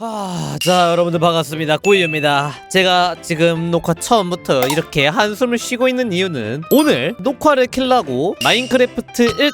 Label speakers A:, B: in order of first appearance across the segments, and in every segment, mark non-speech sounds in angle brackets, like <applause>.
A: 아, 자 여러분들 반갑습니다. 꾸이입니다. 제가 지금 녹화 처음부터 이렇게 한숨을 쉬고 있는 이유는 오늘 녹화를 킬라고 마인크래프트 1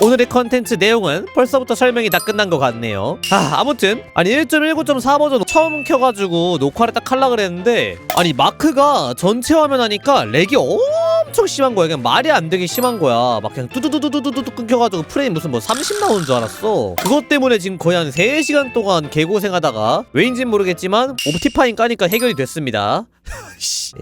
A: 오늘의 컨텐츠 내용은 벌써부터 설명이 다 끝난 것 같네요. 아 아무튼 아니 1.19.4 버전 처음 켜가지고 녹화를 딱 하려 그랬는데 아니 마크가 전체 화면 하니까 렉이 엄 청 심한 거야. 그냥 말이 안 되게 심한 거야. 막 그냥 뚜두두두두두두 끊겨가지고 프레임 무슨 뭐 30 나오는 줄 알았어. 그것 때문에 지금 거의 한 3시간 동안 개고생하다가 왜인진 모르겠지만 옵티파인 까니까 해결이 됐습니다. 씨.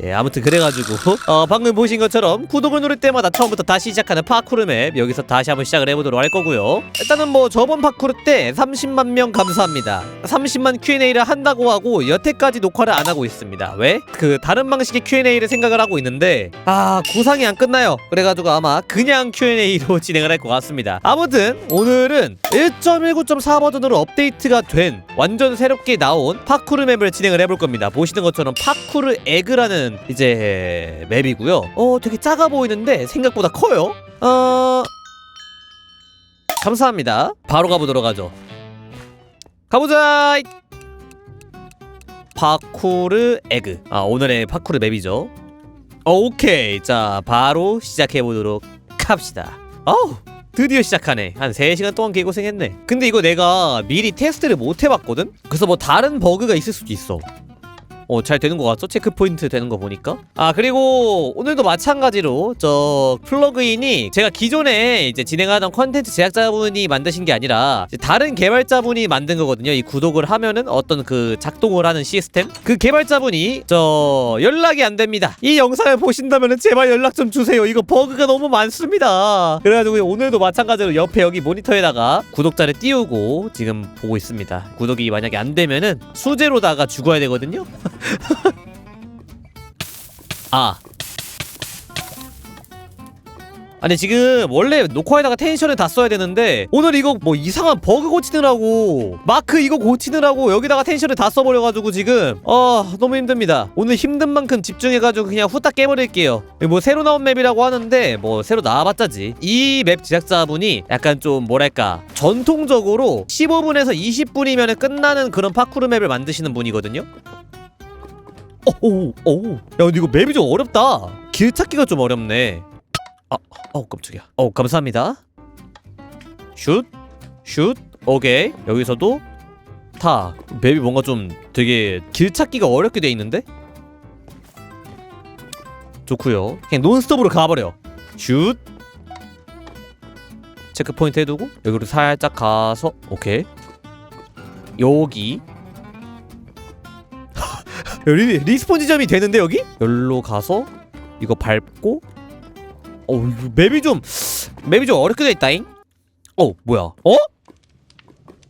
A: 예, 아무튼 그래가지고 어, 방금 보신 것처럼 구독을 누를 때마다 처음부터 다시 시작하는 파쿠르 맵 여기서 다시 한번 시작을 해보도록 할 거고요. 일단은 뭐 저번 파쿠르 때 30만 명 감사합니다. 30만 Q&A를 한다고 하고 여태까지 녹화를 안 하고 있습니다. 왜? 그 다른 방식의 Q&A를 생각을 하고 있는데 아 구상이 안 끝나요. 그래가지고 아마 그냥 Q&A로 <laughs> 진행을 할 것 같습니다. 아무튼 오늘은 1.19.4 버전으로 업데이트가 된 완전 새롭게 나온 파쿠르 맵을 진행을 해볼 겁니다. 보시는 것처럼 파쿠르 에그라는 이제 맵이고요. 어 되게 작아 보이는데 생각보다 커요. 어 감사합니다. 바로 가보도록 하죠. 가보자! 파쿠르 에그. 아 오늘의 파쿠르 맵이죠. 어, 오케이. 자 바로 시작해 보도록 합시다. 어우 드디어 시작하네. 한 3시간 동안 개고생했네. 근데 이거 내가 미리 테스트를 못 해봤거든? 그래서 뭐 다른 버그가 있을 수도 있어 어, 잘 되는 것 같죠? 체크포인트 되는 거 보니까. 아, 그리고 오늘도 마찬가지로 저 플러그인이 제가 기존에 이제 진행하던 컨텐츠 제작자분이 만드신 게 아니라 다른 개발자분이 만든 거거든요. 이 구독을 하면은 어떤 그 작동을 하는 시스템? 그 개발자분이 저 연락이 안 됩니다. 이 영상을 보신다면은 제발 연락 좀 주세요. 이거 버그가 너무 많습니다. 그래가지고 오늘도 마찬가지로 옆에 여기 모니터에다가 구독자를 띄우고 지금 보고 있습니다. 구독이 만약에 안 되면은 수제로다가 죽어야 되거든요. <laughs> <laughs> 아. 아니 지금 원래 녹화에다가 텐션을 다 써야 되는데 오늘 이거 뭐 이상한 버그 고치느라고 마크 이거 고치느라고 여기다가 텐션을 다 써버려가지고 지금 어 너무 힘듭니다. 오늘 힘든 만큼 집중해가지고 그냥 후딱 깨버릴게요. 뭐 새로 나온 맵이라고 하는데 뭐 새로 나와봤자지. 이 맵 제작자분이 약간 좀 뭐랄까 전통적으로 15분에서 20분이면 끝나는 그런 파쿠르 맵을 만드시는 분이거든요 오오 오. 야 근데 이거 맵이 좀 어렵다. 길 찾기가 좀 어렵네. 아, 어 깜짝이야. 어 감사합니다. 슛, 슛. 오케이. 여기서도 타. 맵이 뭔가 좀 되게 길 찾기가 어렵게 돼 있는데. 좋고요. 그냥 논스톱으로 가버려. 슛. 체크 포인트 해두고 여기로 살짝 가서 오케이. 여기 리, 리스폰 지점이 되는데 여기? 여기로 가서 이거 밟고 어 맵이 좀 맵이 좀 어렵게 돼 있다잉 어 뭐야 어?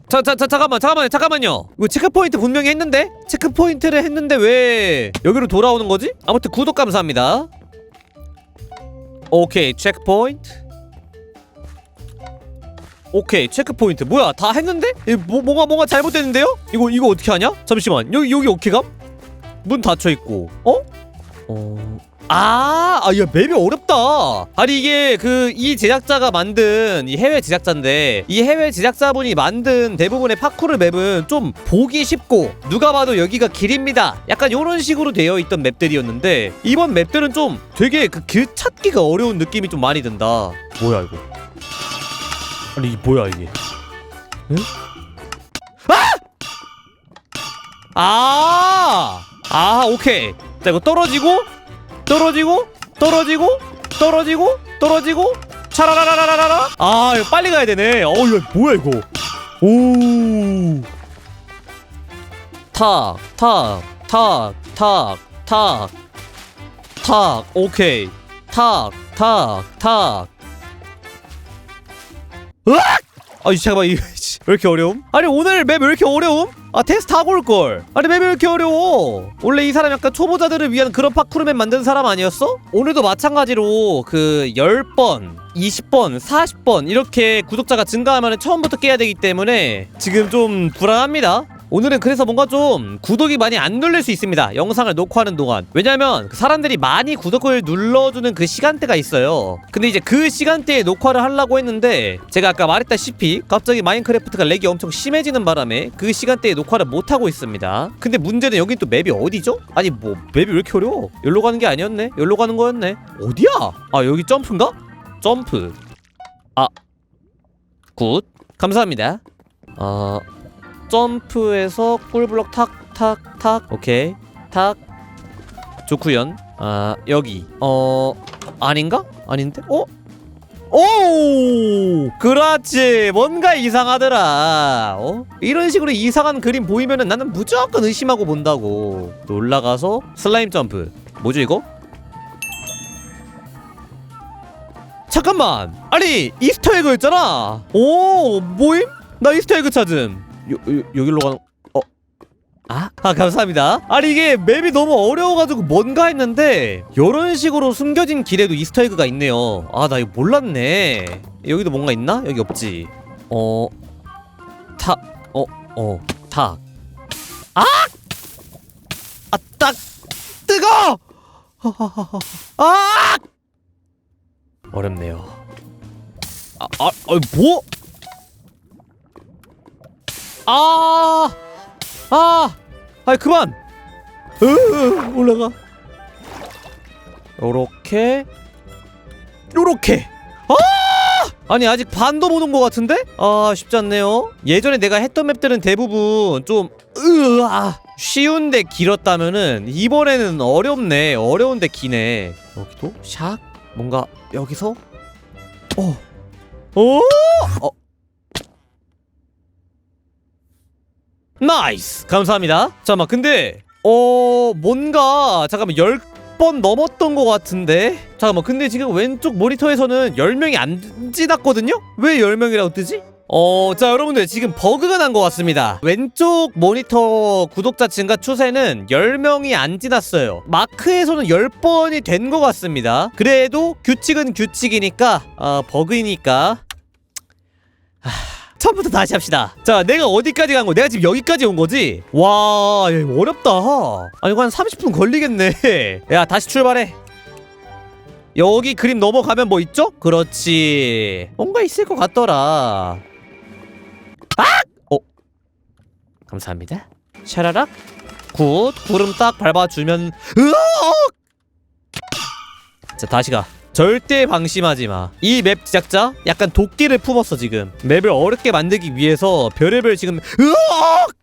A: 자, 자, 자, 잠깐만, 잠깐만요, 잠깐만요. 이거 체크포인트 분명히 했는데? 체크포인트를 했는데 왜 여기로 돌아오는 거지? 아무튼 구독 감사합니다. 오케이, 체크포인트. 오케이, 체크포인트. 뭐야, 다 했는데? 이 뭐, 뭐가, 뭐가 잘못됐는데요? 이거, 이거 어떻게 하냐? 잠시만, 여기, 여기 어떻게 감? 문 닫혀 있고 어? 어... 아, 아, 야, 맵이 어렵다. 아니, 이게 그, 이 제작자가 만든, 이 해외 제작자인데, 이 해외 제작자분이 만든 대부분의 파쿠르 맵은 좀 보기 쉽고, 누가 봐도 여기가 길입니다. 약간 요런 식으로 되어 있던 맵들이었는데, 이번 맵들은 좀 되게 그 길 찾기가 어려운 느낌이 좀 많이 든다. 뭐야, 이거. 아니, 이게 뭐야, 이게. 응? 아! 아! 아 오케이. 자 이거 떨어지고 떨어지고 떨어지고 떨어지고 떨어지고. 차라라라라라라. 아 이거 빨리 가야 되네. 어 이거 뭐야 이거? 오탁탁탁탁탁 탁 오케이. 탁탁탁 으악! 아이 잠깐만 이거 <laughs> 왜 이렇게 어려움? 아니 오늘 맵 왜 이렇게 어려움? 아 테스트 하고 올걸. 아니 맵이 왜 이렇게 어려워? 원래 이 사람 약간 초보자들을 위한 그런 파쿠르 맵 만든 사람 아니었어? 오늘도 마찬가지로 그 10번 20번 40번 이렇게 구독자가 증가하면 처음부터 깨야 되기 때문에 지금 좀 불안합니다 오늘은 그래서 뭔가 좀 구독이 많이 안 눌릴 수 있습니다. 영상을 녹화하는 동안. 왜냐면 그 사람들이 많이 구독을 눌러주는 그 시간대가 있어요. 근데 이제 그 시간대에 녹화를 하려고 했는데 제가 아까 말했다시피 갑자기 마인크래프트가 렉이 엄청 심해지는 바람에 그 시간대에 녹화를 못 하고 있습니다. 근데 문제는 여긴 또 맵이 어디죠? 아니 뭐 맵이 왜 이렇게 어려워? 여기로 가는 게 아니었네. 여기로 가는 거였네. 어디야? 아 여기 점프인가? 점프. 아 굿. 감사합니다. 어 점프해서 꿀블럭 탁 탁 탁 오케이 탁 좋구연 아 여기 어 아닌가 아닌데 어 오! 그렇지. 뭔가 이상하더라. 어? 이런 식으로 이상한 그림 보이면은 나는 무조건 의심하고 본다고. 또 올라가서 슬라임 점프. 뭐죠 이거? 잠깐만. 아니 이스터 에그였잖아. 오 모임? 나 이스터 에그 찾음. 요, 요 여기로 가는. 어? 아? 아 감사합니다. 아니 이게 맵이 너무 어려워가지고 뭔가 했는데 이런 식으로 숨겨진 길에도 이스터 에그가 있네요. 아 나 이거 몰랐네. 여기도 뭔가 있나? 여기 없지. 어. 탁. 어. 어. 탁. 아! 아 딱. 뜨거! <laughs> 아! 어렵네요. 아, 아, 아, 뭐? 아, 아, 아, 그만. 으, 올라가. 요렇게, 요렇게. 아! 아니 아직 반도 못 온 것 같은데? 아 쉽지 않네요. 예전에 내가 했던 맵들은 대부분 좀 으아 쉬운데 길었다면은 이번에는 어렵네. 어려운데 기네. 여기도 샥 뭔가 여기서 어. 오! 어. 나이스. 감사합니다. 잠깐만. 근데 어 뭔가 잠깐만 10번 넘었던 것 같은데. 잠깐만. 근데 지금 왼쪽 모니터에서는 10명이 안 지났거든요? 왜 10명이라고 뜨지? 어, 자, 여러분들, 지금 버그가 난 것 같습니다. 왼쪽 모니터 구독자 증가 추세는 10명이 안 지났어요. 마크에서는 10번이 된 것 같습니다. 그래도 규칙은 규칙이니까, 어, 버그이니까. 하, 처음부터 다시 합시다. 자, 내가 어디까지 간 거? 내가 지금 여기까지 온 거지? 와, 어렵다. 아니, 이거 한 30분 걸리겠네. <laughs> 야, 다시 출발해. 여기 그림 넘어가면 뭐 있죠? 그렇지. 뭔가 있을 것 같더라. 아! 어. 감사합니다. 샤라락. 굿. 구름 딱 밟아주면 으악! 자, 다시 가. 절대 방심하지 마. 이 맵 제작자 약간 도끼를 품었어 지금. 맵을 어렵게 만들기 위해서 별의별 지금 으악!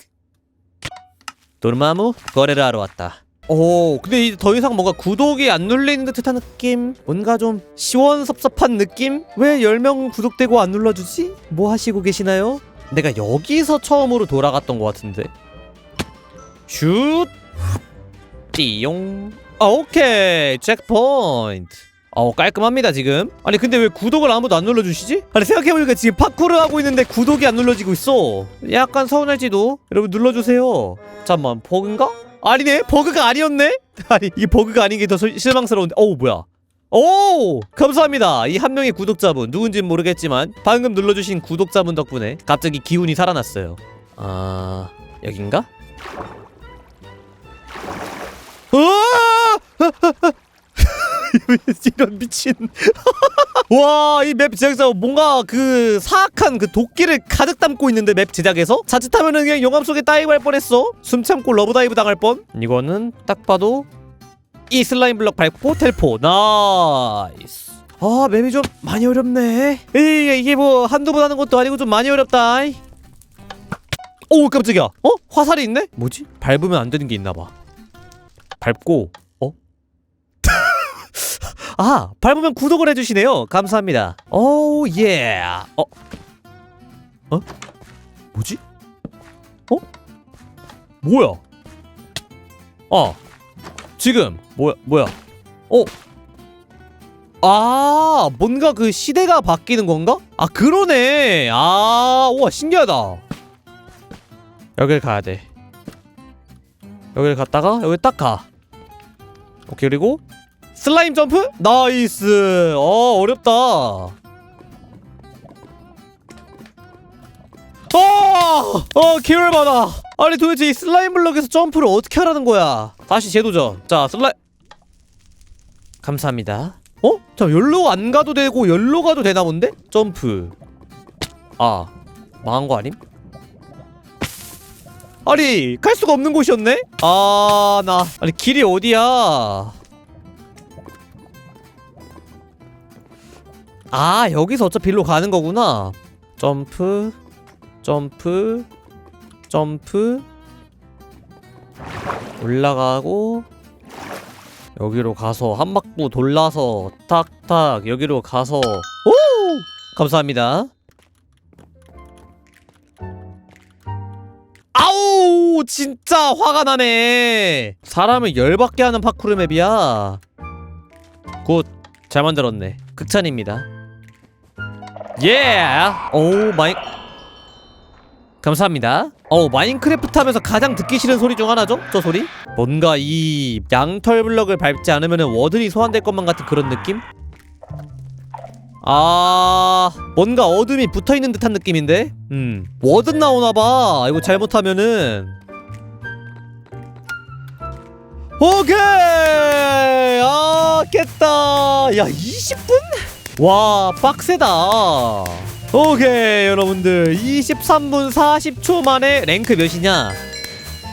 A: 도르마무 거래를 하러 왔다. 오, 근데 이제 더 이상 뭔가 구독이 안 눌리는 듯한 느낌? 뭔가 좀 시원섭섭한 느낌? 왜 10명 구독되고 안 눌러주지? 뭐 하시고 계시나요? 내가 여기서 처음으로 돌아갔던 것 같은데. 슛! 띠용. 아, 오케이. 체크포인트. 어 깔끔합니다 지금 아니 근데 왜 구독을 아무도 안 눌러주시지? 아니 생각해보니까 지금 파쿠르 하고 있는데 구독이 안 눌러지고 있어 약간 서운할지도 여러분 눌러주세요 잠깐만 버그인가? 아니네 버그가 아니었네? <laughs> 아니 이게 버그가 아닌 게 더 실망스러운데 어우 뭐야 오 감사합니다 이 한 명의 구독자분 누군진 모르겠지만 방금 눌러주신 구독자분 덕분에 갑자기 기운이 살아났어요 아 여긴가? 으아! <laughs> 이런 미친. <laughs> 와 이 맵 제작자 뭔가 그 사악한 그 도끼를 가득 담고 있는데 맵 제작에서? 자칫하면은 그냥 용암 속에 다이브 할 뻔했어. 숨 참고 러브 다이브 당할 뻔. 이거는 딱 봐도 이 슬라임 블럭 밟고 텔포. 나이스. 아 맵이 좀 많이 어렵네. 에이 이게 뭐 한두 번 하는 것도 아니고 좀 많이 어렵다. 오 깜짝이야. 어? 화살이 있네? 뭐지? 밟으면 안 되는 게 있나 봐. 밟고 어? 아 밟으면 구독을 해주시네요 감사합니다 오 예. 어? 어? 뭐지? 어? 뭐야? 아 지금 뭐야 뭐야? 어? 아 뭔가 그 시대가 바뀌는 건가? 아 그러네 아 우와 신기하다 여길 가야 돼 여길 갔다가 여기 딱 가 오케이 그리고 슬라임 점프? 나이스 어 어렵다 어! 어 계열받아 아니 도대체 이 슬라임 블럭에서 점프를 어떻게 하라는 거야 다시 재도전 자 슬라임 감사합니다 어? 자 열로 안 가도 되고 열로 가도 되나 본데? 점프 아 망한 거 아님? 아니 갈 수가 없는 곳이었네? 아 나 아니 길이 어디야 아 여기서 어차피 일로 가는 거구나. 점프 점프 점프. 올라가고 여기로 가서 한 바퀴 돌라서 탁탁 여기로 가서. 오! 감사합니다. 아우 진짜 화가 나네. 사람을 열받게 하는 파쿠르 맵이야. 굿 잘 만들었네. 극찬입니다 예! 오 마이 감사합니다. 어 마인크래프트 하면서 가장 듣기 싫은 소리 중 하나죠? 저 소리? 뭔가 이 양털 블럭을 밟지 않으면 워든이 소환될 것만 같은 그런 느낌? 아 뭔가 어둠이 붙어있는 듯한 느낌인데? 음 워든 나오나봐 이거 잘못하면은 오케이 아 깼다 야 20분? 와 빡세다. 오케이 여러분들. 23분 40초 만에 랭크 몇이냐?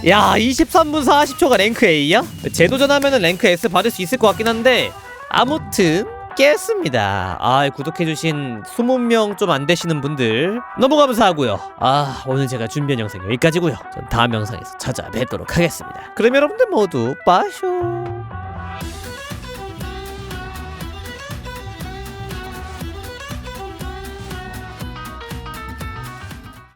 A: 야 23분 40초가 랭크 A야? 재도전하면은 랭크 S 받을 수 있을 것 같긴 한데 아무튼 깼습니다. 아 구독해주신 20명 좀 안 되시는 분들 너무 감사하고요. 아 오늘 제가 준비한 영상 여기까지고요. 전 다음 영상에서 찾아뵙도록 하겠습니다. 그럼 여러분들 모두 빠쇼